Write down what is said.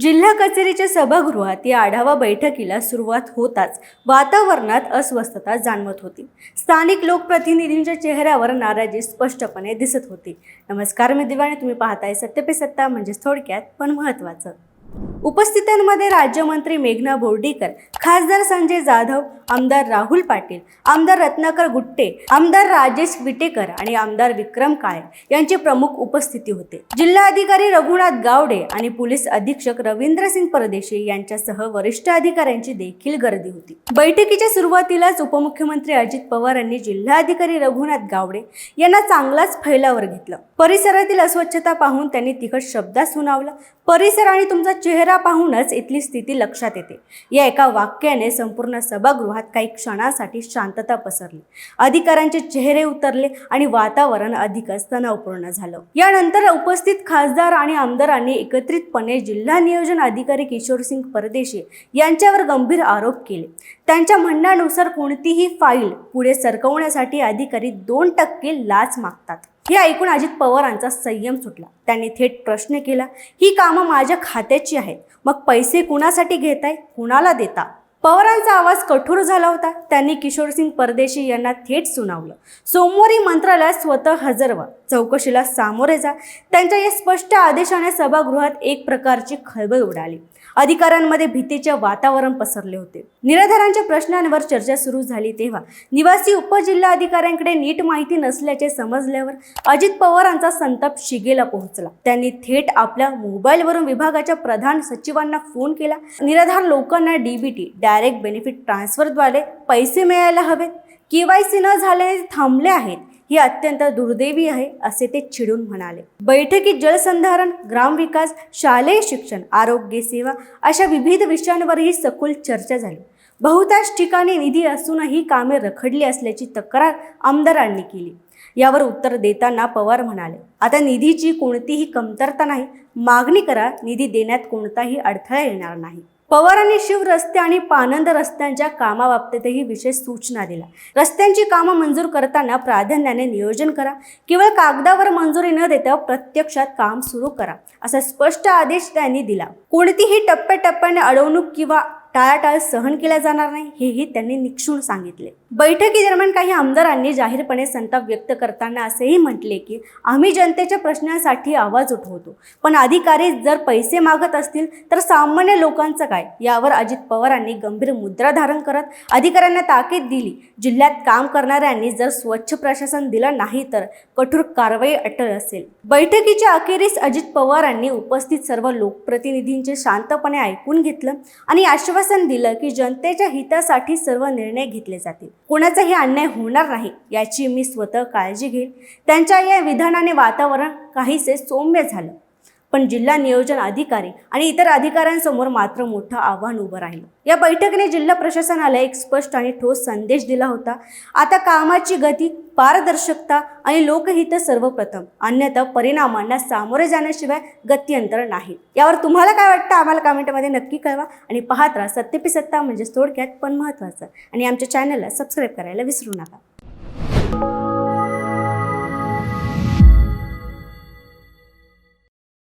जिल्हा कचेरीच्या सभागृहात या आढावा बैठकीला सुरुवात होताच वातावरणात अस्वस्थता जाणवत होती. स्थानिक लोकप्रतिनिधींच्या चेहऱ्यावर नाराजी स्पष्टपणे दिसत होती. नमस्कार मी दिवाणी. तुम्ही पाहताय सत्य पे सत्ता म्हणजेच थोडक्यात पण महत्त्वाचं. उपस्थितांमध्ये राज्यमंत्री मेघना बोर्डीकर खासदार संजय जाधव आमदार राहुल पाटील आमदार रत्नाकर गुट्टे आमदार राजेश विटेकर आणि आमदार विक्रम काळे यांची प्रमुख उपस्थिती होते. जिल्हाधिकारी रघुनाथ गावडे आणि पोलीस अधीक्षक रवींद्र सिंग परदेशी यांच्यासह वरिष्ठ अधिकाऱ्यांची देखील गर्दी होती. बैठकीच्या सुरुवातीलाच उपमुख्यमंत्री अजित पवार यांनी जिल्हाधिकारी रघुनाथ गावडे यांना चांगलाच फैलावर घेतलं. परिसरातील अस्वच्छता पाहून त्यांनी तिखट शब्दात सुनावलं. परिसर आणि तुमचा चेहरा पाहूनच इथली स्थिती लक्षात येते. या एका वाक्याने संपूर्ण सभागृहात काही क्षणासाठी शांतता पसरली. अधिकाऱ्यांचे चेहरे उतरले आणि वातावरण अधिकच तणावपूर्ण झालं. यानंतर उपस्थित खासदार आणि आमदारांनी एकत्रितपणे जिल्हा नियोजन अधिकारी किशोरसिंग परदेशी यांच्यावर गंभीर आरोप केले. त्यांच्या म्हणण्यानुसार कोणतीही फाईल पुढे सरकवण्यासाठी अधिकारी दोन टक्के लाच मागतात. हे ऐकून अजित पवारांचा संयम सुटला. त्यांनी थेट प्रश्न केला ही कामं माझ्या खात्याची आहेत. मग पैसे कुणासाठी घेताय? कुणाला देता? पवारांचा आवाज कठोर झाला होता. त्यांनी किशोरसिंग परदेशी यांना थेट सुनावलं. सोमवारी मंत्रालयात स्वतः हजर व्हा. चौकशीला सामोरे जा. त्यांच्या या स्पष्ट आदेशाने सभागृहात एक प्रकारची खळबळ उडाली. अधिकाऱ्यांमध्ये भीतीचे वातावरण पसरले होते. निराधारांच्या प्रश्नांवर चर्चा सुरू झाली तेव्हा निवासी उपजिल्हाधिकाऱ्यांकडे नीट माहिती नसल्याचे समजल्यावर अजित पवारांचा संताप शिगेला पोहोचला. त्यांनी थेट आपल्या मोबाईलवरून विभागाच्या प्रधान सचिवांना फोन केला. निराधार लोकांना डीबीटी डायरेक्ट बेनिफिट ट्रान्सफरद्वारे पैसे मिळायला हवेत. केवायसी न झाल्याने थांबले आहेत ही अत्यंत दुर्दैवी आहे असे ते चिडून म्हणाले. बैठकीत जलसंधारण ग्रामविकास शालेय शिक्षण आरोग्य सेवा अशा विविध विषयांवरही सखोल चर्चा झाली. बहुतांश ठिकाणी निधी असूनही कामे रखडली असल्याची तक्रार आमदारांनी केली. यावर उत्तर देताना पवार म्हणाले आता निधीची कोणतीही कमतरता नाही. मागणी करा निधी देण्यात कोणताही अडथळा येणार नाही. पवारांनी शिव रस्ते आणि पानंद रस्त्यांच्या कामाबाबतीतही विशेष सूचना दिल्या. रस्त्यांची कामं मंजूर करताना प्राधान्याने नियोजन करा. केवळ कागदावर मंजुरी न देता प्रत्यक्षात काम सुरू करा असा स्पष्ट आदेश त्यांनी दिला. कोणतीही टप्प्याटप्प्याने अडवणूक किंवा टाळाटाळ सहन केल्या जाणार नाही हेही त्यांनी निक्षून सांगितले. बैठकीदरम्यान काही आमदारांनी जाहीरपणे संताप व्यक्त करताना असेही म्हटले की आम्ही जनतेच्या प्रश्नांसाठी आवाज उठवतो पण अधिकारी जर पैसे मागत असतील तर सामान्य लोकांचं काय? यावर अजित पवारांनी गंभीर मुद्रा धारण करत अधिकाऱ्यांना ताकीद दिली. जिल्ह्यात काम करणाऱ्यांनी जर स्वच्छ प्रशासन दिलं नाही तर कठोर कारवाई अटळ असेल. बैठकीच्या अखेरीस अजित पवारांनी उपस्थित सर्व लोकप्रतिनिधींचे शांतपणे ऐकून घेतलं आणि आश्वासन दिलं की जनतेच्या हितासाठी सर्व निर्णय घेतले जातील. कोणाचाही अन्याय होणार नाही याची मी स्वतः काळजी घेईल त्यांच्या या विधानाने वातावरण काहीसे सौम्य झालं. पण जिल्हा नियोजन अधिकारी आणि इतर अधिकाऱ्यांसमोर मात्र मोठं आव्हान उभं राहिलं. या बैठकीने जिल्हा प्रशासनाला एक स्पष्ट आणि ठोस संदेश दिला होता. आता कामाची गती पारदर्शकता आणि लोकहित सर्वप्रथम अन्यथा परिणामांना सामोरे जाण्याशिवाय गत्यंतर नाही. यावर तुम्हाला काय वाटतं? आम्हाला कमेंटमध्ये नक्की कळवा आणि पाहत राहा. सत्यपी सत्ता म्हणजेच थोडक्यात पण महत्त्वाचं. आणि आमच्या चॅनलला सबस्क्राईब करायला विसरू नका.